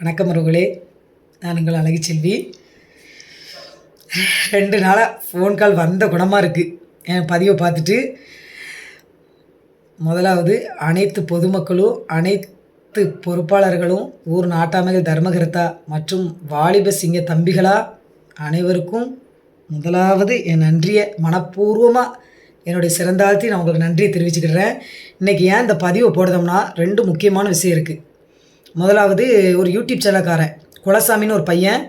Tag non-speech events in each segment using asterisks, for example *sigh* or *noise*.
வணக்கம் ரகுலே நான் உங்கள் அழகு செல்வி. ரெண்டு நாளாக ஃபோன் கால் வந்த குணமாக இருக்குது என் பதிவை பார்த்துட்டு முதலாவது அனைத்து பொதுமக்களும் அனைத்து பொறுப்பாளர்களும் ஊர் நாட்டாமைகள் தர்மகர்த்தா மற்றும் வாலிப சிங்க தம்பிகளா அனைவருக்கும் முதலாவது என் நன்றியை மனப்பூர்வமாக என்னுடைய சிறந்தாழ்த்தி நான் உங்களுக்கு நன்றியை தெரிவிச்சுக்கிறேன் இன்றைக்கி ஏன் இந்த பதிவை போடுதோம்னா ரெண்டு முக்கியமான விஷயம் இருக்குது முதலாவது ஒரு யூடியூப் சேனல்காரன் குலசாமின்னு ஒரு பையன்.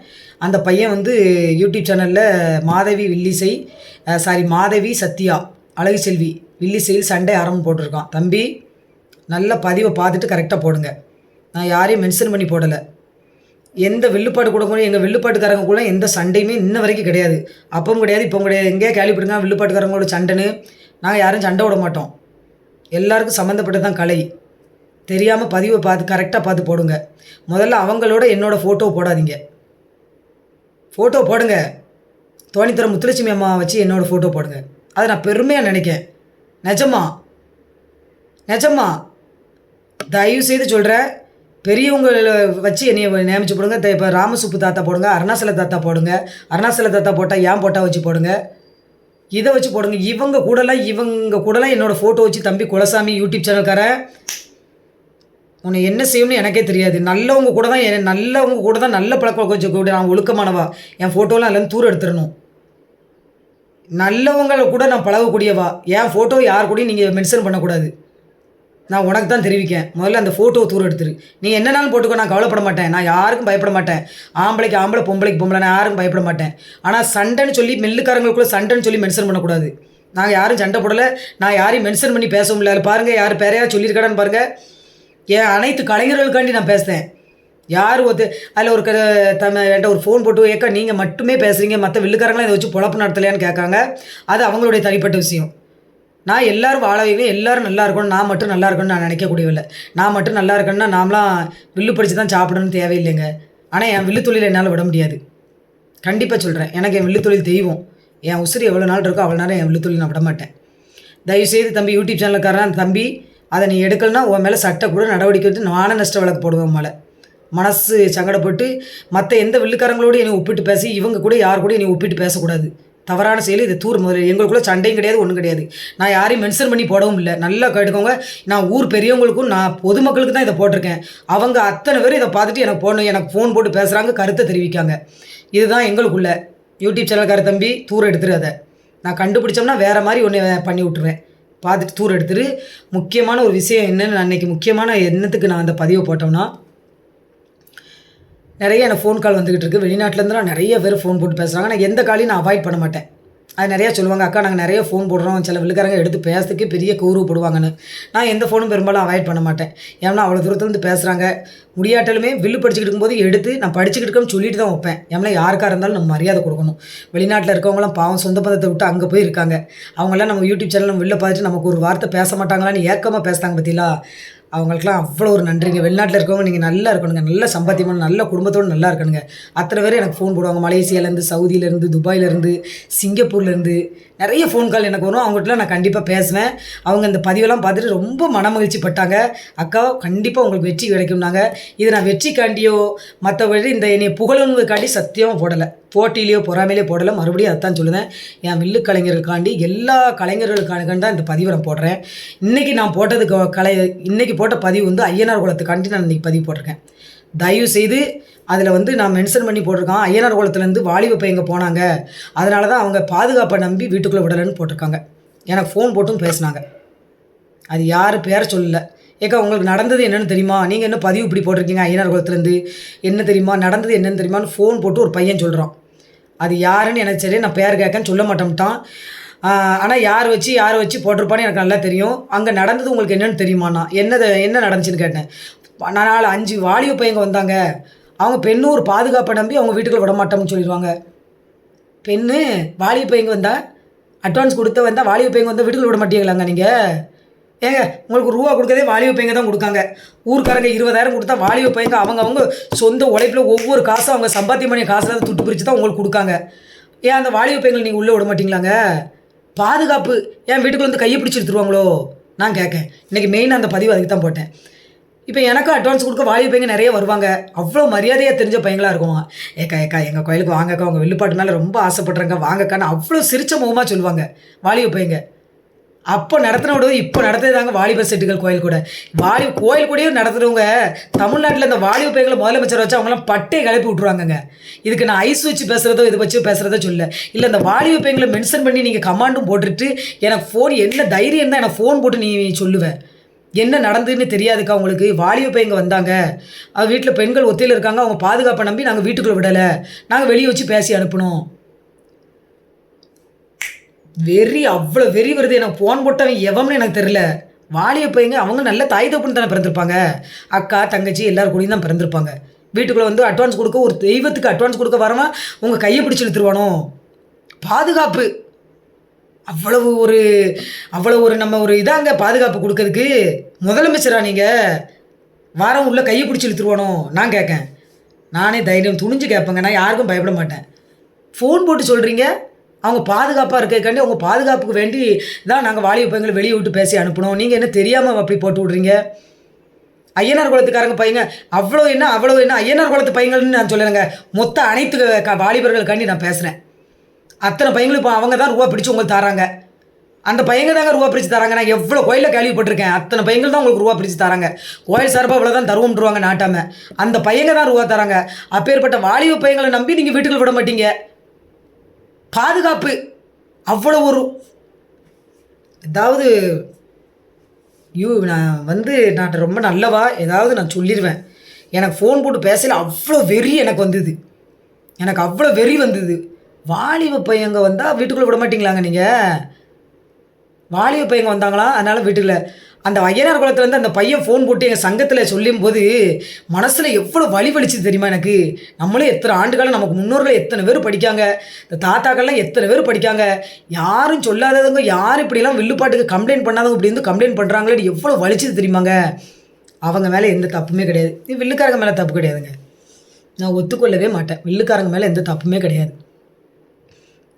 அந்த பையன் வந்து யூடியூப் சேனலில் மாதவி வில்லிசை சாரி மாதவி சத்யா அழகு செல்வி வில்லிசையில் சண்டே ஆரம்பம் போட்டிருக்கான். தம்பி நல்ல பதிவை பார்த்துட்டு கரெக்டாக போடுங்க. நான் யாரையும் மென்ஷன் பண்ணி போடலை. எந்த வில்லுப்பாட்டு கூட எங்கள் வில்லுப்பாட்டுக்காரங்களுக்குள்ள எந்த சண்டையுமே இன்ன வரைக்கும் கிடையாது. அப்பவும் கிடையாது இப்பவும் கிடையாது. எங்கேயா கேள்விப்படுங்க வில்லுப்பாட்டுக்காரங்களோட சண்டைன்னு. நாங்கள் யாரும் சண்டை விட மாட்டோம். எல்லாருக்கும் சம்மந்தப்பட்டது தான் கலை. தெரியாமல் பதிவை பார்த்து கரெக்டாக பார்த்து போடுங்க. முதல்ல அவங்களோட என்னோடய ஃபோட்டோ போடாதீங்க. ஃபோட்டோ போடுங்க. தோணித்தர முத்துலட்சுமி அம்மா வச்சு என்னோடய ஃபோட்டோ போடுங்க. அதை நான் பெருமையாக நினைக்கேன். நிஜமா. நிஜமா. தயவு செய்து சொல்கிறேன் பெரியவங்களை வச்சு என்னைய நியமிச்சு போடுங்க. இப்போ ராமசுப்பு தாத்தா போடுங்க. அருணாசல தாத்தா போடுங்க. அருணாசல தாத்தா போட்டால் ஏன் போட்டால் வச்சு போடுங்க? இதை வச்சு போடுங்க. இவங்க கூடலாம் இவங்க கூடலாம் என்னோடய ஃபோட்டோ வச்சு தம்பி குலசாமி யூடியூப் சேனல்காரன் உன்னை என்ன செய்யணும்னு எனக்கே தெரியாது. நல்லவங்க கூட தான் என் நல்லவங்க கூட தான் நல்ல பழக்க வச்சு நான் ஒழுக்கமானவா? என் ஃபோட்டோலாம் எல்லாம் தூர எடுத்துடணும். நல்லவங்களை கூட நான் பழகக்கூடியவா? என் ஃபோட்டோ யார் கூடயும் நீங்கள் மென்ஷன் பண்ணக்கூடாது. நான் உனக்கு தான் தெரிவிக்கேன். முதல்ல அந்த ஃபோட்டோவை தூரம் எடுத்துரு. நீ என்னனாலும் போட்டுக்கோ நான் கவலைப்பட மாட்டேன். நான் யாருக்கும் பயப்பட மாட்டேன். ஆம்பளைக்கு ஆம்பளை பொம்பளைக்கு பொம்பளை நான் யாருக்கும் பயப்பட மாட்டேன். ஆனால் சண்டைன்னு சொல்லி மெல்லுக்காரங்களுக்குள்ள சண்டைன்னு சொல்லி மென்ஷன் பண்ணக்கூடாது. நாங்கள் யாரும் சண்டை போடலை. நான் யாரையும் மென்ஷன் பண்ணி பேச முடியல பாருங்கள் யார் பேரையா சொல்லியிருக்காடான்னு பாருங்கள் என் அனைத்து கலைஞர்களுக்காண்டி நான் பேசுகிறேன் யார் ஒருத்த அதில் ஒரு க என்கிட்ட ஒரு ஃபோன் போட்டு ஏக்கா நீங்கள் மட்டுமே பேசுகிறீங்க மற்ற வில்லுக்காரங்களாம் இதை வச்சு பொழப்பு நடத்தலையான்னு கேட்காங்க. அது அவங்களுடைய தனிப்பட்ட விஷயம். நான் எல்லோரும் வாழ வைக்கணும் எல்லாரும் நல்லா இருக்கணும். நான் மட்டும் நல்லா இருக்கணும்னு நான் நினைக்கக்கூடியவில்லை. நான் மட்டும் நல்லா இருக்கணும்னா நாமளாம் வில்லு படித்து தான் சாப்பிடணும்னு தேவையில்லைங்க. ஆனால் என் வில்லு தொழில் என்னால் விட முடியாது. கண்டிப்பாக சொல்கிறேன் எனக்கு என் வில்லு தொழில் தெய்வம். என் உசுறு எவ்வளோ நாள் இருக்கோ அவ்வளோ நேரம் என் வில்லு தொழில் நான் விட மாட்டேன். தயவுசெய்து தம்பி யூடியூப் சேனலுக்காரன் தம்பி அதை நீ எடுக்கலனா உன் மேலே சட்டை கூட நடவடிக்கை எடுத்து நானே நஷ்ட வழக்கு போடுவேன் மேலே. மனசு சங்கடப்பட்டு மற்ற எந்த வில்லுக்காரங்களோடு என்னை ஒப்பிட்டு பேசி இவங்க கூட யார் கூட என்னை ஒப்பிட்டு பேசக்கூடாது. தவறான செயல் இது தூர் முதல்ல எங்களுக்குள்ளே சண்டையும் கிடையாது ஒன்றும் கிடையாது. நான் யாரையும் மென்ஷன் பண்ணி போடவும் இல்லை. நல்லா கேட்டுக்கோங்க. நான் ஊர் பெரியவங்களுக்கும் நான் பொதுமக்களுக்கு தான் இதை போட்டிருக்கேன். அவங்க அத்தனை பேர் இதை பார்த்துட்டு எனக்கு போடணும் எனக்கு ஃபோன் போட்டு பேசுகிறாங்க கருத்தை தெரிவிக்காங்க. இதுதான் எங்களுக்குள்ள. யூடியூப் சேனல்கார தம்பி தூர் எடுத்துரு அதை நான் கண்டுபிடிச்சோம்னா வேறு மாதிரி ஒன்று பண்ணி விட்டுருவேன் பார்த்துட்டு தூர் எடுத்துரு முக்கியமான ஒரு விஷயம் என்னென்னு அன்றைக்கி முக்கியமான எண்ணத்துக்கு நான் அந்த பதிவை போட்டோம்னா நிறைய எனக்கு ஃபோன் கால் வந்துக்கிட்டு இருக்குது வெளிநாட்டிலேருந்துலாம் நிறைய பேர் ஃபோன் போட்டு பேசுகிறாங்க நான் எந்த காலையும் நான் அவாய்ட் பண்ண மாட்டேன். அது நிறையா சொல்லுவாங்க அக்கா நாங்கள் நிறைய ஃபோன் போடுறோம். சில வில்லுக்காரங்க எடுத்து பேசுறதுக்கு பெரிய கூறு போடுவாங்கன்னு. நான் எந்த ஃபோனும் பெரும்பாலும் அவாய்ட் பண்ண மாட்டேன். ஏன்னா அவ்வளோ தூரத்துலேருந்து பேசுகிறாங்க முடியாட்டாலுமே வில்லு படிச்சுக்கிட்டு இருக்கும்போது எடுத்து நான் படிச்சுக்கிட்டு இருக்கேன்னு சொல்லிட்டு தான் வைப்பேன். ஏன்னா யாருக்காக இருந்தாலும் நம்ம மரியாதை கொடுக்கணும். வெளிநாட்டில் இருக்கவங்களாம் பாவம் சொந்த பந்தத்தை விட்டு அங்கே போய் இருக்காங்க அவங்களாம் நம்ம யூடியூப் சேனல் நம்ம வெளில பார்த்துட்டு நமக்கு ஒரு வார்த்தை பேச மாட்டாங்களான்னு ஏக்கமாக பேசுகிறாங்க பார்த்தீங்களா? அவங்களுக்குலாம் அவ்வளோ ஒரு நன்றிங்க. வெளிநாட்டில் இருக்கவங்க நீங்கள் நல்லா இருக்கணுங்க. நல்ல சம்பாத்தியமான நல்ல குடும்பத்தோடு நல்லா இருக்கணுங்க. அத்தனை பேர் எனக்கு ஃபோன் போடுவாங்க. மலேசியாலேருந்து சவுதியிலேருந்து துபாயிலேருந்து சிங்கப்பூர்லேருந்து நிறைய ஃபோன் கால் எனக்கு வரும். அவங்ககிட்டலாம் நான் கண்டிப்பாக பேசுவேன். அவங்க இந்த பதிவெல்லாம் பார்த்துட்டு ரொம்ப மனமகிழ்ச்சி பட்டாங்க. அக்கா கண்டிப்பாக உங்களுக்கு வெற்றி கிடைக்கும்னாங்க. இது நான் வெற்றிக்காண்டியோ மற்றபடி இந்த என்னை புகழனுக்காண்டி சத்தியமாக போடலை. போட்டியிலையோ பொறாமையிலையோ போடலை. மறுபடியும் அதைத்தான் சொல்லுவேன். என் வில்லு கலைஞர்களுக்காண்டி எல்லா கலைஞர்களுக்கான தான் இந்த பதிவை நான் போடுறேன். இன்றைக்கி நான் போட்டதுக்கு கலை இன்றைக்கி போட்ட பதிவு வந்து ஐயனார் குலத்துக்காண்டி நான் இன்றைக்கி பதிவு போட்டிருக்கேன். தயவு செய்து அதில் வந்து நான் மென்ஷன் பண்ணி போட்டிருக்கான். ஐயனார் குளத்துலேருந்து வாலிப பையங்க போனாங்க. அதனால தான் அவங்க பாதுகாப்பை நம்பி வீட்டுக்குள்ளே விடலைன்னு போட்டிருக்காங்க. எனக்கு ஃபோன் போட்டும் பேசினாங்க. அது யார் பேரை சொல்லல. ஏக்கா உங்களுக்கு நடந்தது என்னென்னு தெரியுமா? நீங்கள் என்ன பதிவு இப்படி போட்டிருக்கீங்க? ஐயனார் குளத்துலேருந்து என்ன தெரியுமா? நடந்தது என்னென்னு தெரியுமான்னு ஃபோன் போட்டு ஒரு பையன் சொல்கிறான் அது யாருன்னு எனக்கு சரி நான் பேர் கேட்கன்னு சொல்ல மாட்டோம்ட்டான் ஆனால் யார் வச்சு யார் வச்சு போட்டிருப்பான்னு எனக்கு நல்லா தெரியும். அங்கே நடந்தது உங்களுக்கு என்னன்னு தெரியுமாண்ணா? என்னது என்ன நடந்துச்சுன்னு கேட்டேன். நான் நாலு அஞ்சு வாலிப பையங்க வந்தாங்க. அவங்க பெண்ணும் ஒரு பாதுகாப்பை நம்பி அவங்க வீட்டுக்குள்ள விட மாட்டோம்னு சொல்லிடுவாங்க. பெண்ணு வாலிப பையங்க வந்தால் அட்வான்ஸ் கொடுத்த வந்தால் வாலிப பையங்க வந்தால் வீட்டுக்குள்ள விட மாட்டீங்களாங்க நீங்கள் ஏங்க உங்களுக்கு ரூபா கொடுக்கறதே வாலிப பையங்க தான் கொடுக்காங்க? ஊருக்காரங்க இருபதாயிரம் கொடுத்தா வாலிப பையங்க அவங்க அவங்க சொந்த உழைப்பில் ஒவ்வொரு காசும் அவங்க சம்பாத்தியம் பண்ணிய காசில் துட்டு பிரித்து தான் உங்களுக்கு கொடுக்காங்க. ஏன் அந்த வாலிப பையங்களை நீங்கள் உள்ளே விட மாட்டீங்களாங்க? பாதுகாப்பு ஏன் வீட்டுக்குள்ளே வந்து கையை பிடிச்சி எடுத்துருவாங்களோ நான் கேட்கேன் இன்றைக்கி மெயின் அந்த பதிவு அதுக்கு தான் போட்டேன். இப்போ எனக்கும் அட்வான்ஸ் கொடுக்க வாயு பையங்க நிறைய வருவாங்க. அவ்வளோ மரியாதையாக தெரிஞ்ச பையங்களாக இருக்கும் ஏக்கா ஏக்கா எங்கள் கோயிலுக்கு வாங்கக்கா உங்கள் வில்லுப்பாட்டு மேலே ரொம்ப ஆசைப்படுறாங்க வாங்கக்கான்னு அவ்வளோ சிரிச்ச முகமாக சொல்லுவாங்க வாலிப பையங்க. அப்போ நடத்தின விட இப்போ நடத்துதாங்க வாலிபர் செட்டுகள் கோயில் கூட. வாலி கோயில் கூடயே நடத்துகிறவங்க தமிழ்நாட்டில் இந்த வாலிப பையங்களை முதலமைச்சர் வச்சு அவங்களாம் பட்டே கிளப்பி விட்ருவாங்கங்க இதுக்கு நான் ஐஸ் வச்சு பேசுகிறதோ இது வச்சு பேசுகிறதோ சொல்ல இல்லை இந்த வாலிப பையங்களை மென்ஷன் பண்ணி நீங்கள் கமாண்டும் போட்டுட்டு எனக்கு ஃபோன் என்ன தைரியம் தான் எனக்கு ஃபோன் போட்டு நீ சொல்லுவேன் என்ன நடந்ததுன்னு தெரியாதுக்கா அவங்களுக்கு வாலிப பையங்க வந்தாங்க. அது வீட்டில் பெண்கள் ஒத்தையில் இருக்காங்க. அவங்க பாதுகாப்பை நம்பி நாங்கள் வீட்டுக்குள்ளே விடலை. நாங்கள் வெளியே வச்சு பேசி அனுப்பினோம். வெறி அவ்வளோ வெறி வருது. எனக்கு ஃபோன் போட்டவன் எவம்னு எனக்கு தெரில வாலிய பையங்க அவங்க நல்ல தாய் தப்புன்னு தானே பிறந்திருப்பாங்க. அக்கா தங்கச்சி எல்லோரும் கூடயும் தான் பிறந்திருப்பாங்க. வீட்டுக்குள்ளே வந்து அட்வான்ஸ் கொடுக்க ஒரு தெய்வத்துக்கு அட்வான்ஸ் கொடுக்க வரவன் உங்கள் கையை பிடிச்சி இழுத்துருவானோ? பாதுகாப்பு. அவ்வளவு ஒரு அவ்வளோ ஒரு நம்ம ஒரு இதாங்க பாதுகாப்பு கொடுக்கறதுக்கு. முதலமைச்சரா நீங்கள் வாரம் உள்ள கையை பிடிச்சி இழுத்துருவானோ? நான் கேட்கேன். நானே தைரியம் துணிஞ்சு கேட்பேங்க. நான் யாருக்கும் பயப்பட மாட்டேன். ஃபோன் போட்டு சொல்கிறீங்க அவங்க பாதுகாப்பாக இருக்கக்காண்டி அவங்க பாதுகாப்புக்கு வேண்டி தான் நாங்கள் வாலிப பையங்களை வெளியே விட்டு பேசி அனுப்பணும் நீங்கள் என்ன தெரியாமல் அப்படி போட்டு விட்றீங்க? ஐயனார் குளத்துக்காரங்க பையங்க அவ்வளோ என்ன அவ்வளோ என்ன ஐயனார் குளத்து பையங்கள்னு நான் சொல்லலைங்க. மொத்த அனைத்து வாலிபர்களுக்காண்டி நான் பேசுகிறேன் அத்தனை பையங்களும் இப்போ அவங்க தான் ரூபா பிடிச்சி உங்களுக்கு தராங்க. அந்த பையங்க தாங்க ரூபா பிரித்து தராங்க. நான் எவ்வளோ கோயிலில் கேள்விப்பட்டிருக்கேன். அத்தனை பையங்கள் தான் உங்களுக்கு ரூபா பிரித்து தராங்க. கோயில் சார்பாக இவ்வளோ தான் தருவோம்ன்றவாங்க நாட்டாம. அந்த பையங்க தான் ரூபா தராங்க. அப்பேற்பட்ட வாலிப பையங்களை நம்பி நீங்கள் வீட்டுக்கு விட மாட்டீங்க. பாதுகாப்பு. அவ்வளோ ஒரு ஏதாவது ஐயோ நான் வந்து நான் ரொம்ப நல்லவா? ஏதாவது நான் சொல்லிடுவேன் எனக்கு ஃபோன் போட்டு பேசல அவ்வளோ வெறி எனக்கு வந்தது. எனக்கு அவ்வளோ வெறி வந்தது. வாலிப பையங்க வந்தால் வீட்டுக்குள்ளே விட மாட்டீங்களாங்க நீங்கள் வாலிப பையங்க வந்தாங்களா? அதனால் வீட்டுக்குள்ள. அந்த ஐயனார் குளத்துலேருந்து அந்த பையன் ஃபோன் போட்டு எங்கள் சங்கத்தில் சொல்லும் போது மனசில் எவ்வளோ வலி வலிச்சு தெரியுமா எனக்கு? நம்மளே எத்தனை ஆண்டுகளும் நமக்கு முன்னோர்கள் எத்தனை பேர் படிக்காங்க? இந்த தாத்தாக்கள்லாம் எத்தனை பேர் படிக்காங்க? யாரும் சொல்லாதவங்க யார் இப்படிலாம் வில்லுப்பாட்டுக்கு கம்ப்ளைண்ட் பண்ணாதவங்க இப்படி வந்து கம்ப்ளைண்ட் பண்ணுறாங்களே எவ்வளோ வலிச்சது தெரியுமாங்க? அவங்க மேலே எந்த தப்புமே கிடையாது. வில்லுக்காரங்க மேலே தப்பு கிடையாதுங்க. நான் ஒத்துக்கொள்ளவே மாட்டேன். வில்லுக்காரங்க மேலே எந்த தப்புமே கிடையாது.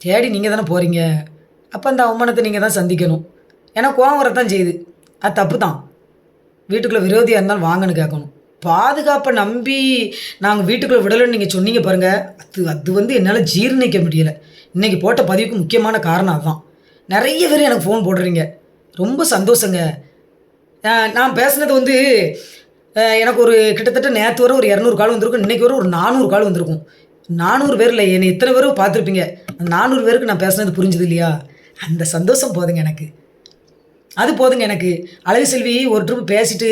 தேடி நீங்கள் தானே போகிறீங்க அப்போ அந்த அவமானத்தை நீங்கள் தான் சந்திக்கணும். ஏன்னா கோவம் வரத்தான் செய்யுது. அது தப்பு தான் வீட்டுக்குள்ளே விரோதியாக இருந்தாலும் வாங்கன்னு கேட்கணும். பாதுகாப்பை நம்பி நாங்கள் வீட்டுக்குள்ளே விடலைன்னு நீங்கள் சொன்னீங்க பாருங்கள் அது அது வந்து என்னால் ஜீரணிக்க முடியலை. இன்றைக்கி போட்ட பதிவுக்கு முக்கியமான காரணம் அதுதான். நிறைய பேர் எனக்கு ஃபோன் போடுறீங்க. ரொம்ப சந்தோஷங்க. நான் பேசுனது வந்து எனக்கு ஒரு கிட்டத்தட்ட நேற்று வர ஒரு இரநூறு கால் வந்திருக்கும். இன்றைக்கி வர ஒரு நானூறு கால் வந்திருக்கும். நானூறு பேரில் என்னை இத்தனை பேரும் பார்த்துருப்பீங்க. நானூறு பேருக்கு நான் பேசுனது புரிஞ்சுது இல்லையா? அந்த சந்தோஷம் போதுங்க எனக்கு. அது போதுங்க எனக்கு. அழகு செல்வி ஒரு ட்ரிப் பேசிட்டு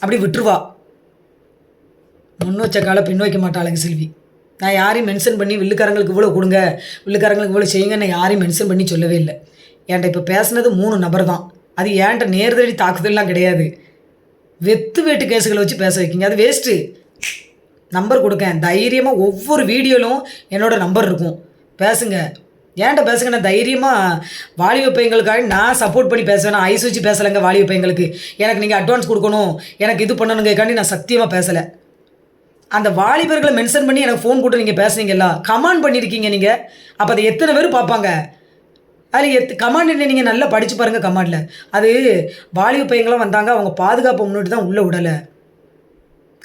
அப்படி விட்டுருவா. முன்னோச்ச காலை பின்னோக்க மாட்டா அழகு செல்வி. நான் யாரையும் மென்ஷன் பண்ணி வில்லுக்காரங்களுக்கு இவ்வளோ கொடுங்க வில்லுக்காரங்களுக்கு இவ்வளோ செய்யுங்க நான் யாரையும் மென்ஷன் பண்ணி சொல்லவே இல்லை. என்கிட்ட இப்போ பேசுனது மூணு நபர் தான். அது ஏன்ட்ட நேர்தடி தாக்குதல்லாம் கிடையாது. வெத்து வேட்டு கேஸுகளை வச்சு பேச வைக்கிங்க. அது வேஸ்ட்டு நம்பர் கொடுக்கேன் தைரியமாக ஒவ்வொரு வீடியோலும் என்னோடய நம்பர் இருக்கும். பேசுங்க. ஏன்ட்ட பேசுங்க நான் தைரியமாக வாலிப பையங்களுக்காக நான் சப்போர்ட் பண்ணி பேசுவேன். நான் ஐஸ் வச்சு பேசலைங்க வாலிப பையங்களுக்கு. எனக்கு நீங்கள் அட்வான்ஸ் கொடுக்கணும். எனக்கு இது பண்ணணுங்கக்காண்டி நான் சத்தியமாக பேசலை. அந்த வாலிபர்களை மென்ஷன் பண்ணி எனக்கு ஃபோன் போட்டு நீங்கள் பேசுனீங்களா கமாண்ட் பண்ணியிருக்கீங்க நீங்கள் அப்போ அதை எத்தனை பேர் பார்ப்பாங்க? அதில் எத் கமாண்ட் நீங்கள் நல்லா படித்து பாருங்கள் கமாண்டில் அது வாலிப பையங்களாம் வந்தாங்க. அவங்க பாதுகாப்பை முன்னிட்டு தான் உள்ளே விடலை.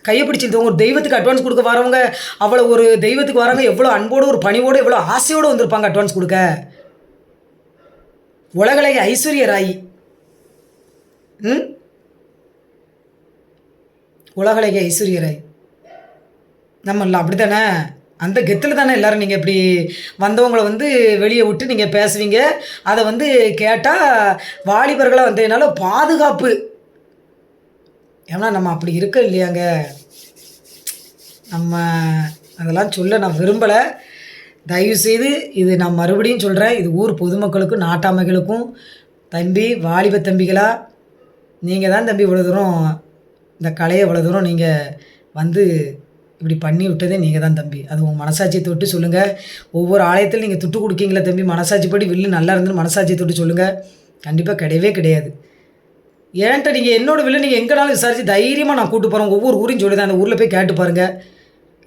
கையை பிடிச்சிருந்தவங்க ஒரு தெய்வத்துக்கு அட்வான்ஸ் கொடுக்க வரவங்க அவ்வளோ ஒரு தெய்வத்துக்கு வரவங்க எவ்வளோ அன்போடு ஒரு பணிவோடு எவ்வளோ ஆசையோடு வந்திருப்பாங்க அட்வான்ஸ் கொடுக்க. உலகலை ஐஸ்வர்ய ராய் ம்? உலகலைய ஐஸ்வர்ய ராய் நம்மள அப்படி தானே அந்த கெத்தில் தானே எல்லோரும் நீங்கள் இப்படி வந்தவங்களை வந்து வெளியே விட்டு நீங்கள் பேசுவீங்க. அதை வந்து கேட்டால் வாலிபர்களாக வந்ததுனால பாதுகாப்பு ஏன்னா நம்ம அப்படி இருக்க இல்லையாங்க? நம்ம அதெல்லாம் சொல்ல நான் விரும்பலை. தயவுசெய்து இது நான் மறுபடியும் சொல்கிறேன் இது ஊர் பொதுமக்களுக்கும் நாட்டாமைகளுக்கும். தம்பி வாலிப தம்பிகளாக நீங்கள் தான் தம்பி இவ்வளோ தூரம் இந்த கலையை இவ்வளோ தூரம் நீங்கள் வந்து இப்படி பண்ணி விட்டதே நீங்கள் தான் தம்பி. அது உங்கள் மனசாட்சியை தொட்டு சொல்லுங்கள் ஒவ்வொரு ஆலயத்தில் நீங்கள் துட்டு கொடுக்கீங்களா தம்பி மனசாட்சிப்படி வில்லு நல்லா இருந்து மனசாட்சியை தொட்டு சொல்லுங்கள் கண்டிப்பாக கிடையவே கிடையாது. ஏன்ட்ட நீங்கள் என்னோட வில்லு நீங்கள் எங்கேனாலும் விசாரித்து தைரியமாக நான் கூட்டு போகிறேன் ஒவ்வொரு ஊரையும் சொல்லி அந்த ஊரில் போய் கேட்டு பாருங்கள்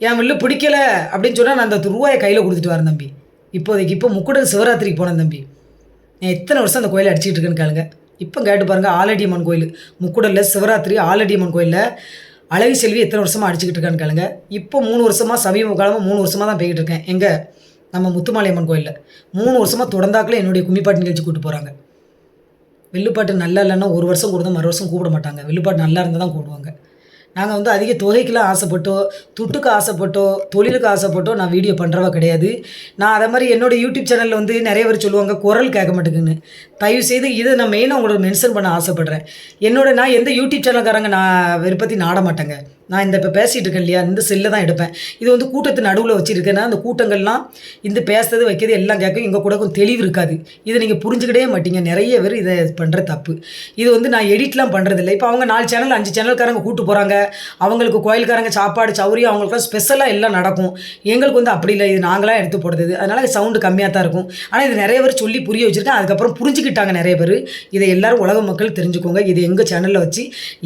என் வில்லு பிடிக்கல அப்படின்னு சொன்னால் நான் அந்த ரூபாயை கையில் கொடுத்துட்டு வரேன் தம்பி. இப்போதைக்கு இப்போ முக்குடல் சிவராத்திரிக்கு போனேன் தம்பி. நான் எத்தனை வருஷம் அந்த கோயிலை அடிச்சிட்டு இருக்கேன்னு கேளுங்க. இப்போ கேட்டு பாருங்கள் ஆலடியம்மன் கோயில். முக்குடலில் சிவராத்திரி ஆலடியம்மன் கோயிலில் அழகு செல்வி எத்தனை வருஷமாக அடிச்சுக்கிட்டு இருக்கான்னு கேளுங்க. இப்போ மூணு வருஷமாக சமீப காலமாக மூணு வருஷமாக தான் போய்கிட்டு இருக்கேன். எங்கே? நம்ம முத்துமாலையம்மன் கோயிலில். மூணு வருஷமாக தொடர்ந்தாக்கில் என்னுடைய கும்மிப்பாட்டு நிகழ்ச்சி கூப்பிட்டு போகிறாங்க வில்லுப்பாட்டு நல்லா இல்லைன்னா ஒரு வருஷம் கூட மறு வருஷம் கூப்பிட மாட்டாங்க. வில்லுப்பாட்டு நல்லா இருந்தால் தான் கூப்பிடுவாங்க நாங்கள் வந்து அதிக தொகைக்கெலாம் ஆசைப்பட்டோ துட்டுக்கு ஆசைப்பட்டோ தொழிலுக்கு ஆசைப்பட்டோ நான் வீடியோ பண்ணுறவா கிடையாது. நான் அதை மாதிரி என்னோடய யூடியூப் சேனலில் வந்து நிறைய பேர் சொல்லுவாங்க குரல் கேட்க மாட்டேங்குன்னு தயவு செய்து இதை நான் மெயினாக உங்களுக்கு மென்ஷன் பண்ண ஆசைப்பட்றேன். என்னோட நான் எந்த யூடியூப் சேனல்காரங்க நான் விருப்பத்தி நாட மாட்டேங்க. நான் இந்த இப்போ பேசிகிட்டு இருக்கேன் இல்லையா? இந்த செல்லை தான் எடுப்பேன். இது வந்து கூட்டத்து நடுவில் வச்சுருக்கேன்னா அந்த கூட்டங்கள்லாம் இந்த பேசுறது வைக்கிறது எல்லாம் கேட்கும். எங்கள் கூட கொஞ்சம் தெளிவு இருக்காது. இதை நீங்கள் புரிஞ்சுக்கிட்டே மாட்டீங்க. நிறைய பேர் இதை பண்ணுற தப்பு. இது வந்து நான் எடிட்லாம் பண்ணுறதில்ல இப்போ அவங்க நாலு சேனல் அஞ்சு சேனல்காரங்க கூட்டு போகிறாங்க அவங்களுக்கு கோயில்காரங்க சாப்பாடு சௌரியம் அவங்களுக்குலாம் ஸ்பெஷலாக எல்லாம் நடக்கும். எங்களுக்கு வந்து அப்படி இல்லை. இது நாங்களாம் எடுத்து போடுறது. அதனால் சவுண்டு கம்மியாக தான் இருக்கும். ஆனால் இது நிறைய பேர் சொல்லி புரிய வச்சுருக்கேன். அதுக்கப்புறம் புரிஞ்சுக்கிட்டாங்க நிறைய பேர். இதை எல்லாரும் உலக மக்கள் தெரிஞ்சுக்கோங்க. இது எங்கள் சேனலில் வச்சு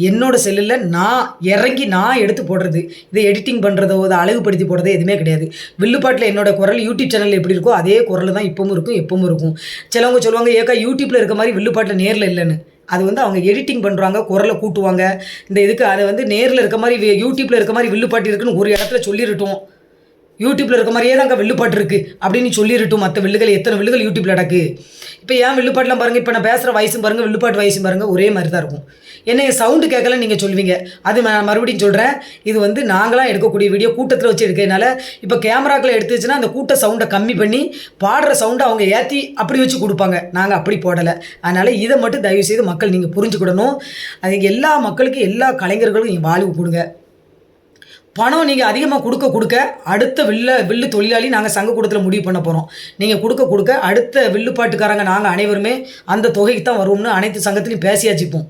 என்னோடய செல்லில் நான் இறங்கி நான் எடுத்து போடுறது இதை எடிட்டிங் பண்ணுறதோ இதை அழகுபடுத்தி போடுறதோ எதுவுமே கிடையாது. வில்லுப்பாட்டில் என்னோட குரல் யூடியூப் சேனல் எப்படி இருக்கோ அதே குரல் தான் இப்பவும் இருக்கும் எப்பவும் இருக்கும். சிலவங்க சொல்லுவாங்க ஏக்கா யூடியூப்பில் இருக்க மாதிரி வில்லுப்பாட்டில் நேரில் இல்லைன்னு. அது வந்து அவங்க எடிட்டிங் பண்ணுறாங்க குரலை கூட்டுவாங்க. இந்த இதுக்கு அதை வந்து நேரில் இருக்க மாதிரி யூடியூப்பில் இருக்க மாதிரி வில்லுப்பாட்டு இருக்குன்னு ஒரு இடத்துல சொல்லிடட்டும் யூடியூப்பில் இருக்க மாதிரியே தாங்க வில்லுப்பாட்டு இருக்குது அப்படின்னு சொல்லிடட்டும் மற்ற வில்லுகள் எத்தனை வில்லுகள் யூடியூப்பில் நடக்கு. இப்போ ஏன் வில்லுப்பாட்டெலாம் பாருங்கள் இப்போ நான் பேசுகிற வயசும் பாருங்கள் வில்லுப்பாட்டு வயசும் பாருங்கள் ஒரே மாதிரி தான் இருக்கும். என்னைய சவுண்டு கேட்கல நீங்கள் சொல்லுவீங்க. அது நான் மறுபடியும் சொல்கிறேன் இது வந்து நாங்களாம் எடுக்கக்கூடிய வீடியோ கூட்டத்தில் வச்சு எடுக்கிறதுனால இப்போ கேமராக்களை எடுத்துச்சுன்னா அந்த கூட்ட சவுண்டை கம்மி பண்ணி பாடுற சவுண்டை அவங்க ஏற்றி அப்படி வச்சு கொடுப்பாங்க. நாங்கள் அப்படி போடலை. அதனால் இதை மட்டும் தயவு செய்து மக்கள் நீங்கள் புரிஞ்சுக்கிடணும். அது எல்லா மக்களுக்கும் எல்லா கலைஞர்களும் நீங்கள் வாழ்வு கொடுங்க. பணம் நீங்கள் அதிகமாக கொடுக்க கொடுக்க அடுத்த வில்ல வில்லு தொழிலாளி நாங்கள் சங்க கூடத்தில் முடிவு பண்ண போகிறோம் நீங்கள் கொடுக்க கொடுக்க அடுத்த வில்லுப்பாட்டுக்காரங்க நாங்கள் அனைவருமே அந்த தொகைக்கு தான் வருவோம்னு அனைத்து சங்கத்திலையும் பேசியாச்சுப்போம்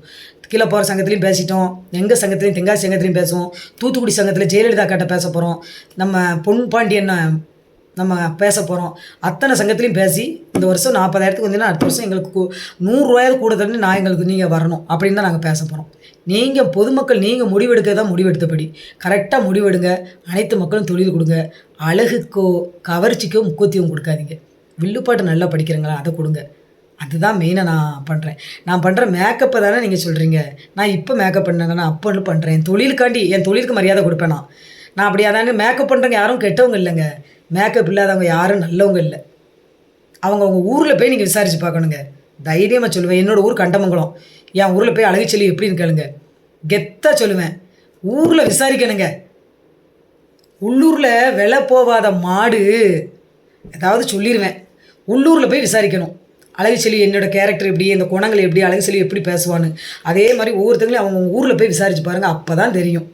கீழே போகிற சங்கத்திலையும் பேசிட்டோம். எங்கள் சங்கத்துலேயும் தென்காசி சங்கத்திலையும் பேசுவோம். தூத்துக்குடி சங்கத்தில் ஜெயலலிதா கிட்ட பேச போகிறோம் நம்ம பொன் பாண்டியன் நம்ம பேச போகிறோம் அத்தனை சங்கத்துலேயும் பேசி இந்த வருஷம் நாற்பதாயிரத்துக்கு வந்தீங்கன்னா அடுத்த வருஷம் எங்களுக்கு கு- கூட தண்ணி நான் எங்களுக்கு நீங்கள் வரணும். அப்படின்னு தான் நாங்கள் பேச போகிறோம் நீங்கள் பொதுமக்கள் நீங்கள் முடிவெடுக்க தான் முடிவெடுத்தபடி கரெக்டாக முடிவெடுங்க. அனைத்து மக்களும் தொழில் கொடுங்க. அழகுக்கோ கவர்ச்சிக்கோ முக்கியத்துவம் கொடுக்காதீங்க. வில்லுப்பாட்டு நல்லா படிக்கிறீங்களா அதை கொடுங்க. அதுதான் மெயினாக நான் பண்ணுறேன் நான் பண்ணுற மேக்கப்பை தானே நீங்கள் சொல்கிறீங்க நான் இப்போ மேக்கப் பண்ணேங்க நான் அப்போ பண்ணுறேன் என் தொழிலுக்காண்டி என் தொழிலுக்கு மரியாதை கொடுப்பேன் நான். நான் அப்படி அதாங்க மேக்கப் பண்ணுறவங்க யாரும் கெட்டவங்க இல்லைங்க. மேக்கப் இல்லாதவங்க யாரும் நல்லவங்க இல்லை. அவங்க அவங்க ஊரில் போய் நீங்கள் விசாரித்து பார்க்கணுங்க. தைரியமாக சொல்லுவேன். என்னோட ஊர் கண்டமங்கலம். என் ஊரில் போய் அழகு செல்லி எப்படின்னு கேளுங்க. கெத்தாக சொல்லுவேன். ஊரில் விசாரிக்கணுங்க. உள்ளூரில் விலை போகாத மாடு ஏதாவது சொல்லிடுவேன் உள்ளூரில் போய் விசாரிக்கணும். அழகுச்செலி என்னோட கேரக்டர் எப்படி இந்த குணங்கள் எப்படி அழகுச்செலி எப்படி பேசுவான்னு அதே மாதிரி ஒவ்வொருத்தங்களையும் அவங்க ஊரில் போய் விசாரிச்சு பாருங்கள் அப்போ தான் தெரியும்.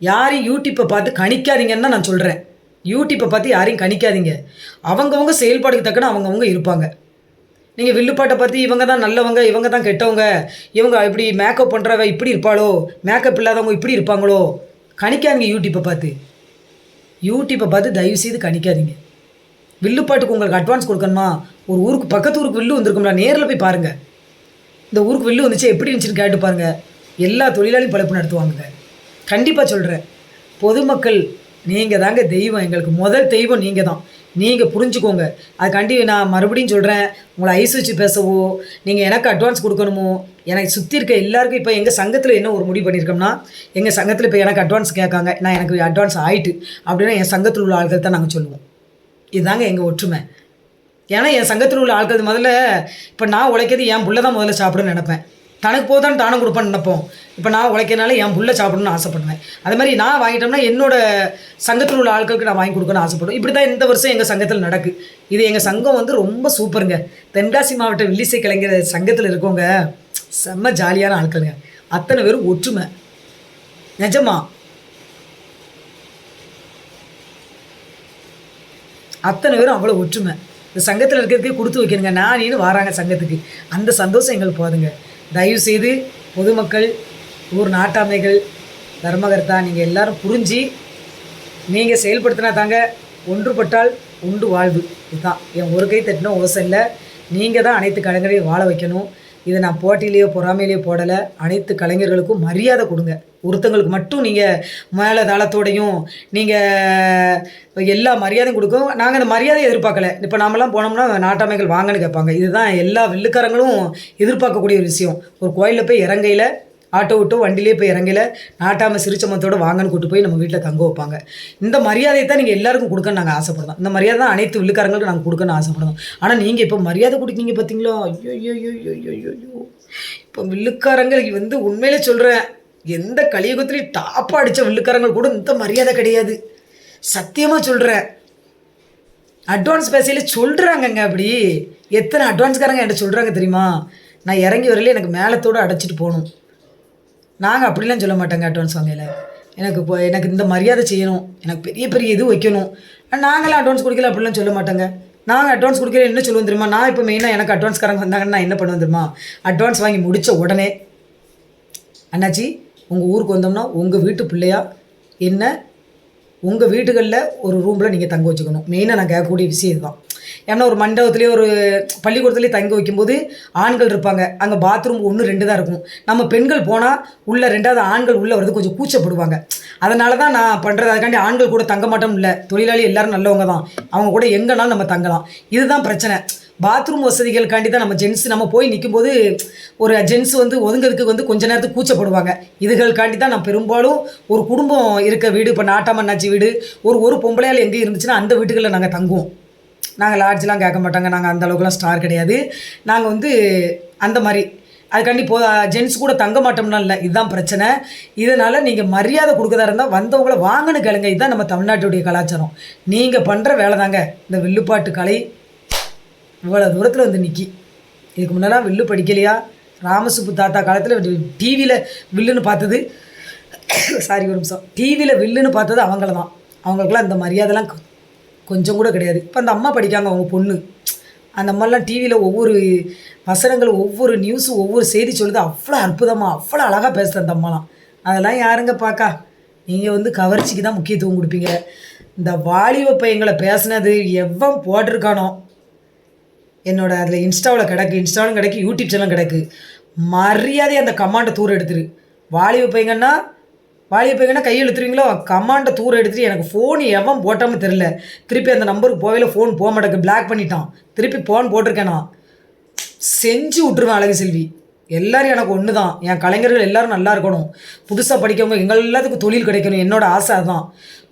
யாரையும் யூடியூப்பை பார்த்து கணிக்காதீங்கன்னு தான் நான் சொல்கிறேன் யூடியூப்பை பார்த்து யாரையும் கணிக்காதீங்க. அவங்கவங்க செயல்பாடுக்கு தக்கன அவங்கவுங்க இருப்பாங்க. நீங்கள் வில்லுப்பாட்டை பார்த்து இவங்க தான் நல்லவங்க இவங்க தான் கெட்டவங்க இவங்க இப்படி மேக்கப் பண்ணுறவ இப்படி இருப்பாளோ மேக்கப் இல்லாதவங்க இப்படி இருப்பாங்களோ கணிக்காதீங்க யூடியூப்பை பார்த்து. யூடியூப்பை பார்த்து தயவு செய்து கணிக்காதீங்க. வில்லுப்பாட்டுக்கு உங்களுக்கு அட்வான்ஸ் கொடுக்கணுமா? ஒரு ஊருக்கு பக்கத்து ஊருக்கு வில்லு வந்திருக்கும்ல நேரில் போய் பாருங்கள் இந்த ஊருக்கு வில்லு வந்துச்சு எப்படி இருந்துச்சுன்னு கேட்டு பாருங்கள் எல்லா தொழிலாளியும் பழப்பு நடத்துவாங்க கண்டிப்பாக சொல்கிறேன் பொதுமக்கள் நீங்கள் தாங்க தெய்வம். எங்களுக்கு முதல் தெய்வம் நீங்கள் தான். நீங்கள் புரிஞ்சுக்கோங்க. அதுக்காண்டி நான் மறுபடியும் சொல்கிறேன் உங்களை ஐஸ் வச்சு பேசவோ நீங்கள் எனக்கு அட்வான்ஸ் கொடுக்கணுமோ எனக்கு சுற்றி இருக்க எல்லாருக்கும் இப்போ எங்கள் சங்கத்தில் என்ன ஒரு முடிவு பண்ணியிருக்கோம்னா எங்கள் சங்கத்தில் இப்போ எனக்கு அட்வான்ஸ் கேட்காங்க. நான் எனக்கு அட்வான்ஸ் ஆகிட்டு அப்படின்னா என் சங்கத்தில் உள்ள ஆள்கள் தான் நாங்கள் சொல்லுவோம். இதுதாங்க எங்கள் ஒற்றுமை. ஏன்னா என் சங்கத்தில் உள்ள ஆட்கள் முதல்ல இப்போ நான் உழைக்கிறது என் புள்ள தான் முதல்ல சாப்பிடுன்னு நினைப்பேன். தனக்கு போதான் தானம் கொடுப்பேன்னு நினைப்போம். இப்போ நான் உழைக்கிறனால என் புள்ள சாப்பிடணும்னு ஆசைப்படுவேன். அதே மாதிரி நான் வாங்கிட்டோம்னா என்னோட சங்கத்தில் உள்ள ஆட்களுக்கு நான் வாங்கி கொடுக்கணும்னு ஆசைப்படுவேன். இப்படி தான் இந்த வருஷம் எங்கள் சங்கத்தில் நடக்கு. இது எங்கள் சங்கம் வந்து ரொம்ப சூப்பருங்க. தென்காசி மாவட்ட வில்லிசை கலைஞர் சங்கத்தில் இருக்கவங்க செம்ம ஜாலியான ஆட்களுங்க. அத்தனை பேரும் ஒற்றுமை. நிஜமா. அத்தனை பேரும் அவ்வளோ ஒற்றுமை. இந்த சங்கத்தில் இருக்கிறதுக்கே கொடுத்து வைக்கணுங்க. நானின்னு வராங்க சங்கத்துக்கு. அந்த சந்தோஷம் எங்களுக்கு போதுங்க. தயவு செய்து பொதுமக்கள் ஊர் நாட்டாமைகள் தர்மகர்த்தா நீங்கள் எல்லாரும் புரிஞ்சு நீங்கள் செயல்படுத்தினா தாங்க ஒன்றுபட்டால் உண்டு வாழ்வு. இதுதான். என் ஒரு கை தட்டினா ஓசை இல்லை நீங்கள் தான் அனைத்து கலைஞரையும் வாழ வைக்கணும். இதை நான் போட்டியிலேயோ பொறாமையிலேயோ போடலை. அனைத்து கலைஞர்களுக்கும் மரியாதை கொடுங்க. ஒருத்தங்களுக்கு மட்டும் நீங்கள் மேலே தாளத்தோடையும் நீங்கள் எல்லா மரியாதையும் கொடுக்கும். நாங்கள் அந்த மரியாதையை எதிர்பார்க்கல. இப்போ நாமெல்லாம் போனோம்னா நாட்டாமைகள் வாங்கன்னு கேட்பாங்க. இதுதான் எல்லா வில்லுக்காரங்களும் எதிர்பார்க்கக்கூடிய ஒரு விஷயம். ஒரு கோயிலில் போய் இறங்கையில் ஆட்டோ விட்டோ வண்டிலே போய் இறங்கல. நாட்டாமல் சிரிச்சமத்தோட வாங்கன்னு கூட்டு போய் நம்ம வீட்டில் தங்க வைப்பாங்க. இந்த மரியாதையை தான் நீங்கள் எல்லாருக்கும் கொடுக்கன்னு நாங்கள் ஆசைப்படுறோம். இந்த மரியாதை தான் அனைத்து வில்லுக்காரங்களுக்கு நாங்கள் கொடுக்கன்னு ஆசைப்படுறோம். ஆனால் நீங்கள் இப்போ மரியாதை கொடுக்கீங்க பார்த்தீங்களா ஐயோ ஐயோ ஐயோ ஐயோ ஐயோ ஐயோ இப்போ வில்லுக்காரங்களுக்கு வந்து உண்மையிலே சொல்கிறேன் எந்த கலியுகத்துலேயும் டாப்பாக அடித்த வில்லுக்காரங்கள் கூட இந்த மரியாதை கிடையாது. சத்தியமாக சொல்கிறேன் அட்வான்ஸ் பேசையில் சொல்கிறாங்கங்க அப்படி. எத்தனை அட்வான்ஸ்காரங்க என்கிட்ட சொல்கிறாங்க தெரியுமா? நான் இறங்கி வரல எனக்கு மேலத்தோடு அடைச்சிட்டு போகணும். நாங்கள் அப்படிலாம் சொல்ல மாட்டோங்க அட்வான்ஸ் வாங்கையில் எனக்கு இப்போ எனக்கு இந்த மரியாதை செய்யணும். எனக்கு பெரிய பெரிய இது வைக்கணும். நாங்களாம் அட்வான்ஸ் கொடுக்கல அப்படிலாம் சொல்ல மாட்டோங்க. நாங்கள் அட்வான்ஸ் கொடுக்கல என்ன சொல்லுவோம் தெரியுமா? நான் இப்போ மெயினாக எனக்கு அட்வான்ஸ்காரங்க வந்தாங்கன்னா நான் என்ன பண்ணுவேன் தெரியுமா? அட்வான்ஸ் வாங்கி முடித்த உடனே அண்ணாச்சி உங்கள் ஊருக்கு வந்தோம்னா உங்கள் வீட்டு பிள்ளையா என்ன? உங்கள் வீட்டுகளில் ஒரு ரூமில் நீங்கள் தங்க வச்சுக்கணும். மெயினாக நான் கேட்கக்கூடிய விஷயம் இதுதான். ஏன்னா ஒரு மண்டபத்துலேயே ஒரு பள்ளிக்கூடத்துலேயே தங்க வைக்கும்போது ஆண்கள் இருப்பாங்க. அங்கே பாத்ரூம் ஒன்று ரெண்டு தான் இருக்கும். நம்ம பெண்கள் போனால் உள்ள ரெண்டாவது ஆண்கள் உள்ளே வரது கொஞ்சம் கூச்சப்படுவாங்க. அதனால தான் நான் பண்ணுறது அதுக்காண்டி ஆண்கள் கூட தங்க மாட்டோம் இல்லை. தொழிலாளி எல்லோரும் நல்லவங்க தான். அவங்க கூட எங்கேனாலும் நம்ம தங்கலாம். இதுதான் பிரச்சனை. பாத்ரூம் வசதிகளுக்காண்டி தான் நம்ம ஜென்ஸ் நம்ம போய் நிற்கும்போது ஒரு ஜென்ஸ் வந்து ஒதுங்கிறதுக்கு வந்து கொஞ்ச நேரத்துக்கு கூச்சப்படுவாங்க. இதுகளுக்காண்டி தான் நான் பெரும்பாலும் ஒரு குடும்பம் இருக்க வீடு இப்போ நாட்டாமண்ணாச்சி வீடு ஒரு ஒரு பொம்பளையால் எங்கே இருந்துச்சுன்னா அந்த வீட்டுகளில் நாங்கள் தங்குவோம். நாங்கள் லாட்ஜ்லாம் கேட்க மாட்டாங்க. நாங்கள் அந்த அளவுக்குலாம் ஸ்டார் கிடையாது. நாங்கள் வந்து அந்த மாதிரி. அதுக்காண்டி போ ஜென்ஸ் கூட தங்க மாட்டோம்னா இல்லை. இதுதான் பிரச்சனை. இதனால் நீங்கள் மரியாதை கொடுக்கறதா இருந்தால் வந்தவங்கள வாங்கன்னு கேளுங்க. இதுதான் நம்ம தமிழ்நாட்டுடைய கலாச்சாரம். நீங்கள் பண்ணுற வேலை தாங்க. இந்த வில்லுப்பாட்டு கலை இவ்வளோ தூரத்தில் வந்து நிக்கி. இதுக்கு முன்னெல்லாம் வில்லு படிக்கலையா? ராமசுப்பு தாத்தா காலத்தில் டிவியில் வில்லுன்னு பார்த்தது. *coughs* சாரி ஒரு நிமிஷம். டிவியில் வில்லுன்னு பார்த்தது அவங்கள தான். அவங்களுக்குலாம் இந்த மரியாதைலாம் கொஞ்சம் கூட கிடையாது. இப்போ அந்த அம்மா படிக்காங்க அவங்க பொண்ணு. அந்த அம்மாலாம் டிவியில் ஒவ்வொரு வசனங்கள் ஒவ்வொரு நியூஸும் ஒவ்வொரு செய்தி சொல்லுது அவ்வளோ அற்புதமாக அவ்வளோ அழகாக பேசுது அந்த அம்மாலாம். அதெல்லாம் யாருங்க பார்க்கா நீங்கள் வந்து கவர்ச்சிக்கு தான் முக்கியத்துவம் கொடுப்பீங்க. இந்த வாலிப பையங்களை பேசுனது எவ்வளோ போட்டிருக்கானோ? என்னோட அதில் இன்ஸ்டாவில் கிடக்கு இன்ஸ்டாவிலும் கிடக்கு யூடியூப் சேனலும் கிடக்கு. மரியாதை அந்த கமாண்டை தூர் எடுத்துரு. வாலிப பையங்கன்னா வாலிப பையங்கன்னா கையில் எடுத்துருவீங்களோ கமாண்டை தூர எடுத்துட்டு எனக்கு ஃபோன் எவன் போட்டாமல் தெரில திருப்பி அந்த நம்பருக்கு போகல ஃபோன் போக மாட்டேங்க பிளாக் பண்ணிட்டான். திருப்பி ஃபோன் போட்டிருக்கேன் நான். செஞ்சு விட்ருவேன் அழகு செல்வி. எல்லாரும் எனக்கு ஒன்று தான் என் கலைஞர்கள் எல்லாரும் நல்லா இருக்கணும். புதுசாக படிக்கவங்க எங்கள் எல்லாத்துக்கும் தொழில் கிடைக்கணும். என்னோடய ஆசை அதுதான்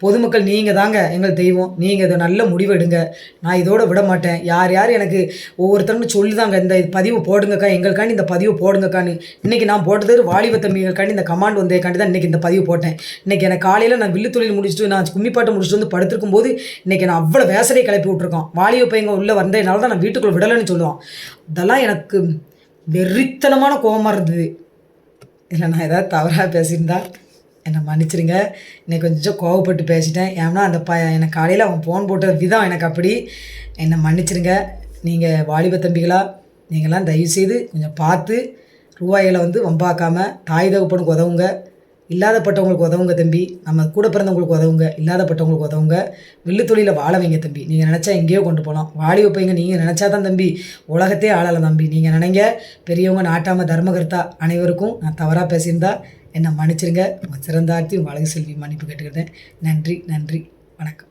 பொதுமக்கள் நீங்கள் தாங்க எங்கள் தெய்வம். நீங்கள் இதை நல்ல முடிவெடுங்க நான் இதோட விட மாட்டேன். யார் யார் எனக்கு ஒவ்வொருத்தரும் சொல்லுதாங்க இந்த பதிவு போடுங்கக்கா எங்களுக்காண்டி இந்த பதிவு போடுங்கக்கான்னு. இன்றைக்கி நான் போட்டது வாலிப தம்பிகளுக்காண்டி இந்த கமாண்ட் வந்தேக்காண்டி தான் இன்றைக்கி இந்த பதிவு போட்டேன். இன்றைக்கி எனக்கு காலையில் நான் வில்லு தொழில் முடிச்சுட்டு நான் கும்மிப்பாட்டை முடிச்சுட்டு வந்து படுத்திருக்கும் போது இன்றைக்கி நான் அவ்வளோ வேசனை கிளப்பி விட்ருக்கோம் வாலிப பையங்க உள்ளே வந்ததுனால தான் நான் வீட்டுக்குள்ளே விடலைன்னு சொல்லுவான். இதெல்லாம் எனக்கு வெறித்தனமான கோபமாக இருந்தது. இல்லை நான் ஏதாவது தவறாக பேசியிருந்தா என்னை மன்னிச்சிருங்க. இன்னைக்கு கொஞ்சம் கோவப்பட்டு பேசிட்டேன். ஏன்னா அந்த ப எனக்கு காலையில் அவன் ஃபோன் போட்ட விதம் எனக்கு அப்படி. என்னை மன்னிச்சிருங்க. நீங்கள் வாலிப தம்பிகளா நீங்களாம் தயவுசெய்து கொஞ்சம் பார்த்து ரூபாய்களை வந்து வம்பாக்காமல் தாய் தகுப்பனுக்கு உதவுங்க. இல்லாதப்பட்டவங்களுக்கு உதவுங்க தம்பி. நம்ம கூட பிறந்தவங்களுக்கு உதவுங்க இல்லாதப்பட்டவங்களுக்கு உதவுங்க. வில்லு தொழில வாழ வைங்க தம்பி. நீங்கள் நினச்சா எங்கேயோ கொண்டு போகலாம் வாடி வைப்பீங்க நீங்கள் நினச்சா தான் தம்பி. உலகத்தே ஆளலாம் தம்பி. நீங்கள் நினைங்க பெரியவங்க நாட்டாமல் தர்மகர்த்தா அனைவருக்கும் நான் தவறாக பேசியிருந்தா என்னை மன்னிச்சிருங்க. உங்கள் சிறந்தார்த்தி உங்கள் அழகு செல்வி மன்னிப்பு கேட்டுக்கிட்டேன். நன்றி நன்றி. வணக்கம்.